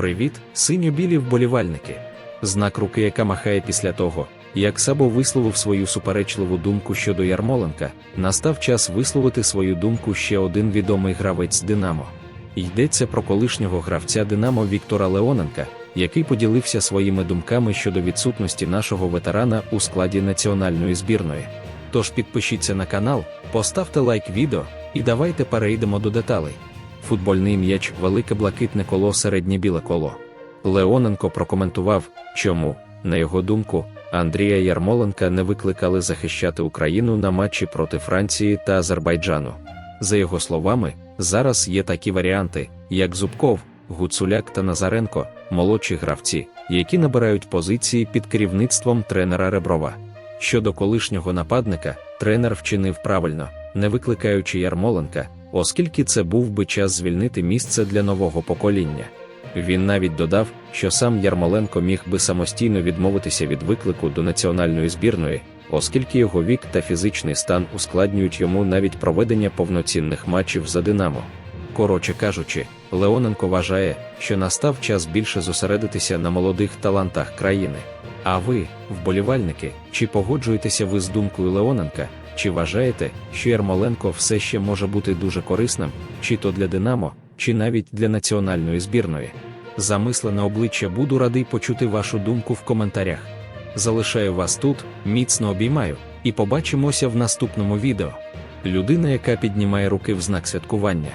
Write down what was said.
Привіт, синьо-білі вболівальники. Знак руки, яка махає після того, як Сабо висловив свою суперечливу думку щодо Ярмоленка, настав час висловити свою думку ще один відомий гравець Динамо. Йдеться про колишнього гравця Динамо Віктора Леоненка, який поділився своїми думками щодо відсутності нашого ветерана у складі національної збірної. Тож підпишіться на канал, поставте лайк відео і давайте перейдемо до деталей. Футбольний м'яч велике блакитне коло середнє біле коло. Леоненко прокоментував, чому, на його думку, Андрія Ярмоленка не викликали захищати Україну на матчі проти Франції та Азербайджану. За його словами, зараз є такі варіанти, як Зубков, Гуцуляк та Назаренко, молодші гравці, які набирають позиції під керівництвом тренера Реброва. Щодо колишнього нападника, тренер вчинив правильно, не викликаючи Ярмоленка, оскільки це був би час звільнити місце для нового покоління. Він навіть додав, що сам Ярмоленко міг би самостійно відмовитися від виклику до національної збірної, оскільки його вік та фізичний стан ускладнюють йому навіть проведення повноцінних матчів за Динамо. Коротше кажучи, Леоненко вважає, що настав час більше зосередитися на молодих талантах країни. А ви, вболівальники, чи погоджуєтеся ви з думкою Леоненка, чи вважаєте, що Ярмоленко все ще може бути дуже корисним, чи то для Динамо, чи навіть для національної збірної? Замислене обличчя буду радий почути вашу думку в коментарях. Залишаю вас тут, міцно обіймаю, і побачимося в наступному відео. Людина, яка піднімає руки в знак святкування.